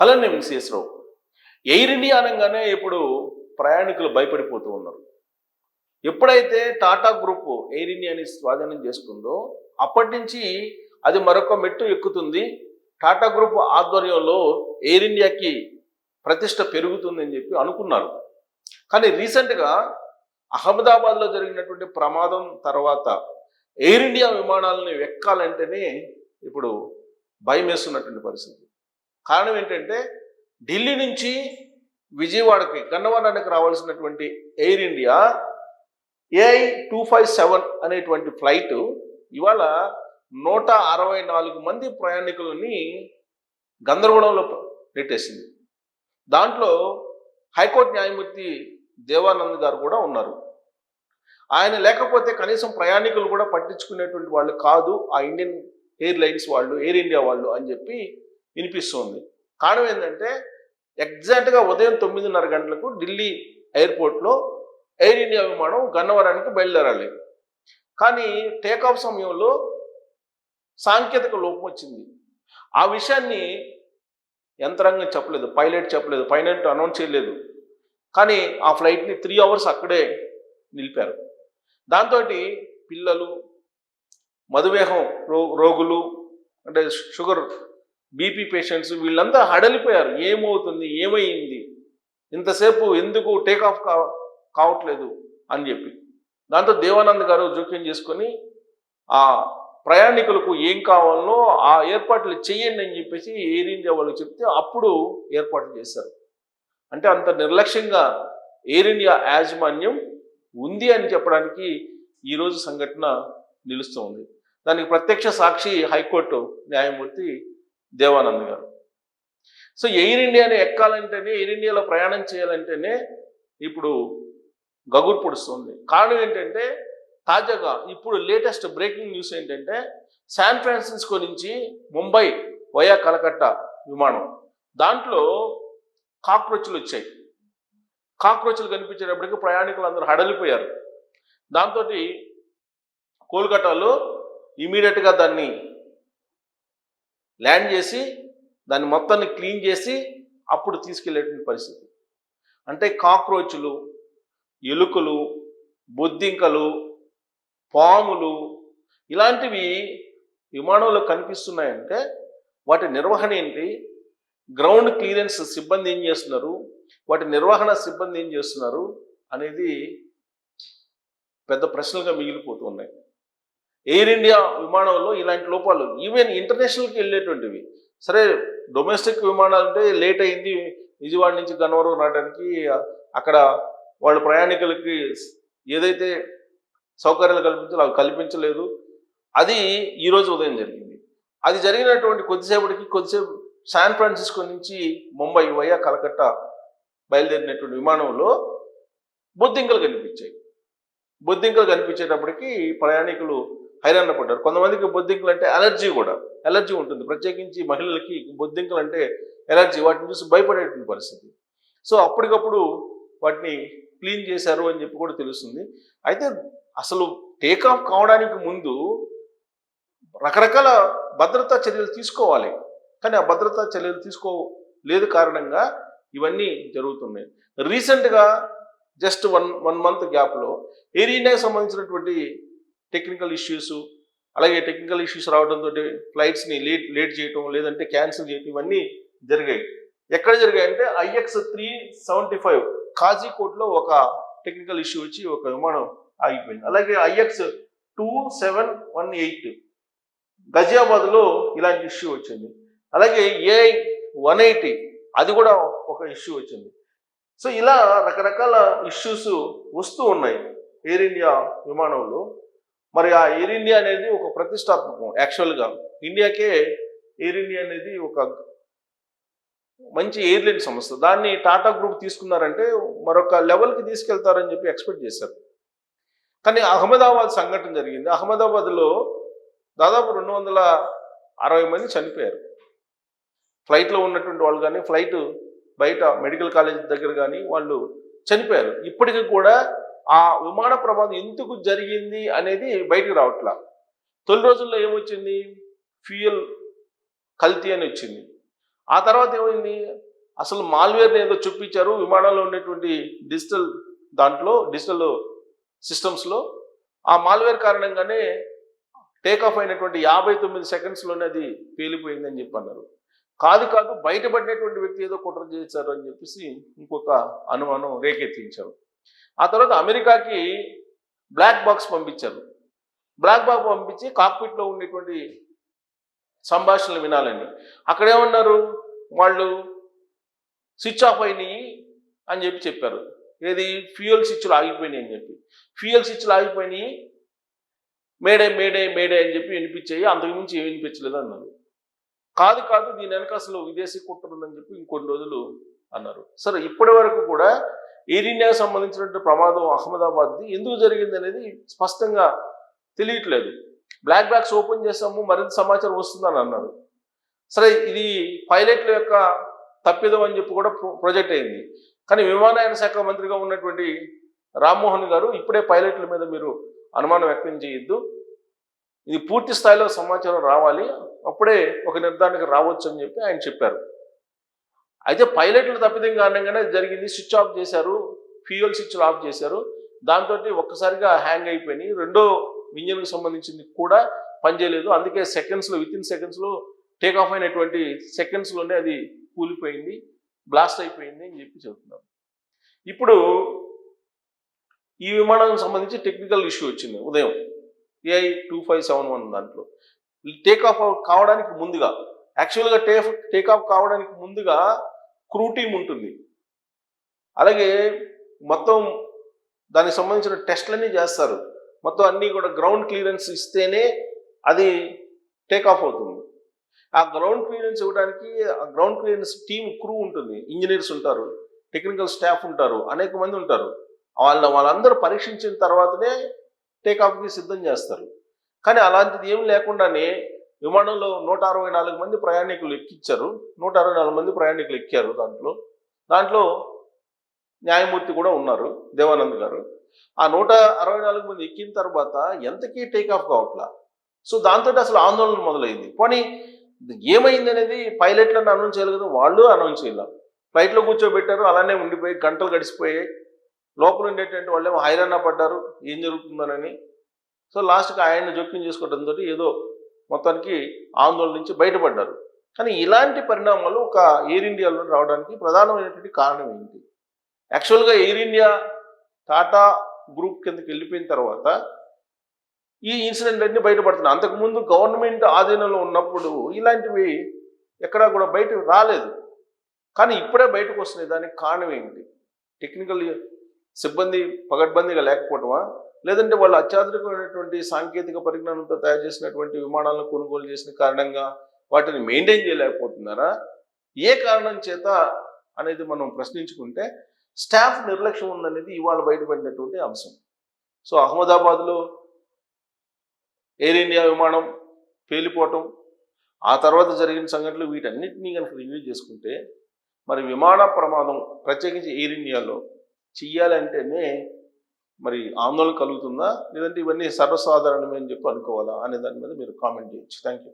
Hello నేను CS రావు air India అనగానే ఇప్పుడు ప్రయాణికులు భయపడిపోతూ ఉన్నారు. ఎప్పుడైతే టాటా గ్రూప్ ఎయిర్ ఇండియాని స్వాధీనం చేసుకుందో అప్పటి నుంచి అది మరొక మెట్టు ఎక్కుతుంది. టాటా గ్రూప్ ఆధ్వర్యంలో ఎయిర్ ఇండియాకి ప్రతిష్ట పెరుగుతుందని చెప్పి అనుకున్నారు. కానీ రీసెంట్గా అహ్మదాబాద్లో జరిగినటువంటి ప్రమాదం తర్వాత ఎయిర్ ఇండియా విమానాలను ఎక్కాలంటేనే ఇప్పుడు భయం వేస్తున్నటువంటి పరిస్థితి. కారణం ఏంటంటే ఢిల్లీ నుంచి విజయవాడకి గన్నవరానికి రావాల్సినటువంటి Air India AI two five seven అనేటువంటి ఫ్లైట్ ఇవాళ నూట అరవై నాలుగు మంది ప్రయాణికులని గందరగోళంలో పెట్టేసింది దాంట్లో హైకోర్టు న్యాయమూర్తి దేవానంద్ గారు కూడా ఉన్నారు. ఆయన లేకపోతే కనీసం ప్రయాణికులు కూడా పట్టించుకునేటువంటి వాళ్ళు కాదు ఆ ఇండియన్ ఎయిర్లైన్స్ వాళ్ళు ఎయిర్ ఇండియా వాళ్ళు అని చెప్పి వినిపిస్తుంది. కారణం ఏంటంటే ఎగ్జాక్ట్గా ఉదయం తొమ్మిదిన్నర గంటలకు ఢిల్లీ ఎయిర్పోర్ట్లో ఎయిర్ ఇండియా విమానం గన్నవరానికి బయలుదేరాలి. కానీ టేకాఫ్ సమయంలో సాంకేతిక లోపం వచ్చింది. ఆ విషయాన్ని యంత్రాంగం చెప్పలేదు పైలట్ చెప్పలేదు పైలట్ అనౌన్స్ చేయలేదు. కానీ ఆ ఫ్లైట్ని త్రీ అవర్స్ అక్కడే నిలిపారు. దాంతో పిల్లలు మధుమేహం రో రోగులు అంటే షుగర్ బీపీ పేషెంట్స్ వీళ్ళంతా హడలిపోయారు. ఏమవుతుంది? ఏమైంది? ఇంతసేపు ఎందుకు టేక్ ఆఫ్ కా కావట్లేదు అని చెప్పి. దాంతో దేవానంద్ గారు జోక్యం చేసుకొని ఆ ప్రయాణికులకు ఏం కావాలనో ఆ ఏర్పాట్లు చేయండి అని చెప్పేసి ఎయిర్ ఇండియా వాళ్ళు చెప్తే అప్పుడు ఏర్పాట్లు చేశారు. అంటే అంత నిర్లక్ష్యంగా ఎయిర్ ఇండియా యాజమాన్యం ఉంది అని చెప్పడానికి ఈరోజు సంఘటన నిలుస్తూ ఉంది దానికి ప్రత్యక్ష సాక్షి హైకోర్టు న్యాయమూర్తి దేవానంద్ గారు. సో ఎయిర్ ఇండియాని ఎక్కాలంటేనే ఎయిర్ ఇండియాలో ప్రయాణం చేయాలంటేనే ఇప్పుడు గగురు పొడుస్తుంది. కారణం ఏంటంటే తాజాగా ఇప్పుడు లేటెస్ట్ బ్రేకింగ్ న్యూస్ ఏంటంటే శాన్ ఫ్రాన్సిస్కో నుంచి ముంబై వయా కలకట్ట విమానం. దాంట్లో కాక్రోచ్లు వచ్చాయి. కాక్రోచ్లు కనిపించేటప్పటికి ప్రయాణికులు అందరూ హడలిపోయారు. దాంతో కోల్కటాలో ఇమీడియట్గా దాన్ని ల్యాండ్ చేసి దాన్ని మొత్తాన్ని క్లీన్ చేసి అప్పుడు తీసుకెళ్ళేటువంటి పరిస్థితి. అంటే కాక్రోచ్లు ఎలుకలు బొద్దింకలు పాములు ఇలాంటివి విమానంలో కనిపిస్తున్నాయంటే వాటి నిర్వహణ ఏంటి? గ్రౌండ్ క్లియరెన్స్ సిబ్బంది ఏం చేస్తున్నారు? వాటి నిర్వహణ సిబ్బంది ఏం చేస్తున్నారు? అనేది పెద్ద ప్రశ్నలుగా మిగిలిపోతూ ఉన్నాయి. ఎయిర్ ఇండియా విమానంలో ఇలాంటి లోపాలు ఈవెన్ ఇంటర్నేషనల్కి వెళ్ళేటువంటివి. సరే డొమెస్టిక్ విమానాలు అంటే లేట్ అయింది విజయవాడ నుంచి గన్నవరం రావడానికి అక్కడ వాళ్ళ ప్రయాణికులకి ఏదైతే సౌకర్యాలు కల్పించాలో అవి కల్పించలేదు. అది ఈరోజు ఉదయం జరిగింది. అది జరిగినటువంటి కొద్దిసేపటికి కొద్దిసేపు శాన్ ఫ్రాన్సిస్కో నుంచి ముంబై వయా కలకత్తా బయలుదేరినటువంటి విమానంలో బొద్దింకలు కనిపించాయి. బొద్దింకలు కనిపించేటప్పటికి ప్రయాణికులు హైరాణ పడ్డారు. కొంతమందికి బొద్దింకలు అంటే అలర్జీ కూడా. ఎలర్జీ ఉంటుంది. ప్రత్యేకించి మహిళలకి బొద్దింకలు అంటే ఎలర్జీ. వాటిని చూసి భయపడేటువంటి పరిస్థితి. సో అప్పటికప్పుడు వాటిని క్లీన్ చేశారు అని చెప్పి కూడా తెలుస్తుంది. అయితే అసలు టేకాఫ్ కావడానికి ముందు రకరకాల భద్రతా చర్యలు తీసుకోవాలి. కానీ ఆ భద్రతా చర్యలు తీసుకో లేదు కారణంగా ఇవన్నీ జరుగుతున్నాయి. రీసెంట్గా జస్ట్ వన్ వన్ మంత్ గ్యాప్లో ఎయిర్ ఇండియాకి సంబంధించినటువంటి టెక్నికల్ ఇష్యూస్ అలాగే టెక్నికల్ ఇష్యూస్ రావడంతో ఫ్లైట్స్ని లేట్ లేట్ చేయటం లేదంటే క్యాన్సిల్ చేయటం ఇవన్నీ జరిగాయి. ఎక్కడ జరిగాయి అంటే ఐఎక్స్ త్రీ సెవెంటీ ఫైవ్ కాజీకోట్లో ఒక టెక్నికల్ ఇష్యూ వచ్చి ఒక విమానం ఆగిపోయింది. అలాగే IX two seven one eight గజియాబాద్లో ఇలాంటి ఇష్యూ వచ్చింది. అలాగే ఏఐ వన్ ఎయిటీ అది కూడా ఒక ఇష్యూ వచ్చింది. సో ఇలా రకరకాల ఇష్యూస్ వస్తూ ఉన్నాయి. ఎయిర్ ఇండియా విమానంలో. మరి ఆ ఎయిర్ ఇండియా అనేది ఒక ప్రతిష్టాత్మకం యాక్చువల్గా ఇండియాకే ఎయిర్ ఇండియా అనేది ఒక మంచి ఎయిర్లైన్ సంస్థ. దాన్ని టాటా గ్రూప్ తీసుకున్నారంటే మరొక లెవెల్కి తీసుకెళ్తారని చెప్పి ఎక్స్పెక్ట్ చేశారు. కానీ అహ్మదాబాద్ సంఘటన జరిగింది. అహ్మదాబాద్లో దాదాపు రెండు వందల అరవై మంది చనిపోయారు. ఫ్లైట్లో ఉన్నటువంటి వాళ్ళు కానీ ఫ్లైట్ బయట మెడికల్ కాలేజ్ దగ్గర కానీ వాళ్ళు చనిపోయారు. ఇప్పటికీ కూడా ఆ విమాన ప్రమాదం ఎందుకు జరిగింది అనేది బయటకు రావట్లా. తొలి రోజుల్లో ఏమొచ్చింది? ఫ్యూయల్ కల్తీ అని వచ్చింది. ఆ తర్వాత ఏమైంది? అసలు మాల్వేర్ని ఏదో చూపించారు. విమానంలో ఉన్నటువంటి డిజిటల్ దాంట్లో డిజిటల్ సిస్టమ్స్లో. ఆ మాల్వేర్ కారణంగానే టేక్ ఆఫ్ అయినటువంటి యాభై తొమ్మిది సెకండ్స్లోనే అది పేలిపోయిందని చెప్పి అన్నారు. కాదు కాదు బయటపడినటువంటి వ్యక్తి ఏదో కుట్ర చేశారు అని చెప్పేసి ఇంకొక అనుమానం రేకెత్తించారు. ఆ తర్వాత అమెరికాకి బ్లాక్ బాక్స్ పంపించారు. బ్లాక్ బాక్స్ పంపించి కాక్పిట్లో ఉండేటువంటి సంభాషణలు వినాలని అక్కడేమన్నారు వాళ్ళు స్విచ్ ఆఫ్ అయినాయి అని చెప్పి చెప్పారు. ఏది? ఫ్యూయల్ స్విచ్లు ఆగిపోయినాయి అని చెప్పి. ఫ్యూయల్ స్విచ్లు ఆగిపోయినాయి. మేడే మేడే మేడే అని చెప్పి వినిపించాయి. అంతకుమించి ఏమి వినిపించలేదు అన్నారు. కాదు కాదు దీని వెనక అసలు విదేశీ కుట్ర ఉందని చెప్పి ఇంకొన్ని రోజులు అన్నారు. సరే ఇప్పటి వరకు కూడా ఎయిర్ ఇండియాకి సంబంధించినటువంటి ప్రమాదం అహ్మదాబాద్ది. ఎందుకు జరిగింది అనేది స్పష్టంగా తెలియట్లేదు. బ్లాక్ బ్యాగ్స్ ఓపెన్ చేసాము మరింత సమాచారం వస్తుందని అన్నారు. సరే ఇది పైలట్ల యొక్క తప్పిదం అని చెప్పి కూడా ప్రొజెక్ట్ అయింది. కానీ విమానయాన శాఖ మంత్రిగా ఉన్నటువంటి రామ్మోహన్ గారు ఇప్పుడే పైలట్ల మీద మీరు అనుమానం వ్యక్తం చేయొద్దు. ఇది పూర్తి స్థాయిలో సమాచారం రావాలి. అప్పుడే ఒక నిర్ధారణకు రావచ్చు అని చెప్పి ఆయన చెప్పారు. అయితే పైలట్లు తప్పిదం కారణంగానే జరిగింది. స్విచ్ ఆఫ్ చేశారు. ఫ్యూయల్ స్విచ్లు ఆఫ్ చేశారు. దాంతో ఒక్కసారిగా హ్యాంగ్ అయిపోయినాయి. రెండో ఇంజన్కు సంబంధించింది కూడా పనిచేయలేదు అందుకే సెకండ్స్లో విత్ ఇన్ సెకండ్స్లో టేక్ ఆఫ్ అయినటువంటి సెకండ్స్లోనే అది కూలిపోయింది. బ్లాస్ట్ అయిపోయింది అని చెప్పి చెబుతున్నారు ఇప్పుడు ఈ విమానానికి సంబంధించి టెక్నికల్ ఇష్యూ వచ్చింది ఉదయం. AI two five seven one దాంట్లో. టేక్ ఆఫ్ కావడానికి ముందుగా యాక్చువల్గా టేక్ టేక్ ఆఫ్ కావడానికి ముందుగా క్రూ టీం ఉంటుంది. అలాగే మొత్తం దానికి సంబంధించిన టెస్ట్లన్నీ చేస్తారు. మొత్తం అన్నీ కూడా గ్రౌండ్ క్లియరెన్స్ ఇస్తేనే అది టేక్ ఆఫ్ అవుతుంది. ఆ గ్రౌండ్ క్లియరెన్స్ ఇవ్వడానికి ఆ గ్రౌండ్ క్లియరెన్స్ టీమ్ క్రూ ఉంటుంది. ఇంజనీర్స్ ఉంటారు టెక్నికల్ స్టాఫ్ ఉంటారు అనేక మంది ఉంటారు. వాళ్ళ వాళ్ళందరూ పరీక్షించిన తర్వాతనే టేక్ ఆఫ్కి సిద్ధం చేస్తారు. కానీ అలాంటిది ఏం లేకుండానే విమానంలో నూట అరవై నాలుగు మంది ప్రయాణికులు ఎక్కించారు నూట అరవై నాలుగు మంది ప్రయాణికులు ఎక్కారు దాంట్లో. దాంట్లో న్యాయమూర్తి కూడా ఉన్నారు దేవానంద్ గారు. ఆ నూట అరవై నాలుగు మంది ఎక్కిన తర్వాత ఎంతకీ టేక్ ఆఫ్ కావట్లా? సో దాంతో అసలు ఆందోళన మొదలైంది. పోనీ ఏమైంది అనేది పైలట్లను అనౌన్స్ చేయాలి కదా వాళ్ళు అనౌన్స్ చేయాలి. ఫ్లైట్లో కూర్చోబెట్టారు అలానే ఉండిపోయి గంటలు గడిచిపోయాయి. లోపల ఉండేటువంటి వాళ్ళేమో హైరాణ పడ్డారు ఏం జరుగుతుందనని. సో లాస్ట్కి ఆయన జోక్యం చేసుకోవడంతో ఏదో మొత్తానికి ఆందోళన నుంచి బయటపడ్డారు. కానీ ఇలాంటి పరిణామాలు ఒక ఎయిర్ ఇండియాలో రావడానికి ప్రధానమైనటువంటి కారణం ఏంటి? యాక్చువల్గా ఎయిర్ ఇండియా టాటా గ్రూప్ కిందకి వెళ్ళిపోయిన తర్వాత ఈ ఇన్సిడెంట్ అన్ని బయటపడుతున్నాయి. అంతకుముందు గవర్నమెంట్ ఆధీనంలో ఉన్నప్పుడు ఇలాంటివి ఎక్కడా కూడా బయట రాలేదు. కానీ ఇప్పుడే బయటకు వస్తున్నాయి. దానికి కారణం ఏంటి? టెక్నికల్ సిబ్బంది పగడ్బందీగా లేకపోవటమా? లేదంటే వాళ్ళు అత్యాధునికమైనటువంటి సాంకేతిక పరిజ్ఞానంతో తయారు చేసినటువంటి విమానాలను కొనుగోలు చేసిన కారణంగా వాటిని మెయింటైన్ చేయలేకపోతున్నారా? ఏ కారణం చేత అనేది మనం ప్రశ్నించుకుంటే స్టాఫ్ నిర్లక్ష్యం ఉందనేది ఇవాళ బయటపడినటువంటి అంశం. సో అహ్మదాబాద్లో ఎయిర్ ఇండియా విమానం పేలిపోవటం ఆ తర్వాత జరిగిన సంఘటనలు వీటన్నిటినీ కనుక రివ్యూ చేసుకుంటే మరి విమాన ప్రమాదం ప్రత్యేకించి ఎయిర్ ఇండియాలో చెయ్యాలంటేనే మరి ఆందోళన కలుగుతుందా? లేదంటే ఇవన్నీ సర్వసాధారణమే అని చెప్పి అనుకోవాలా? అనే దాని మీద మీరు కామెంట్ చేయొచ్చు. Thank you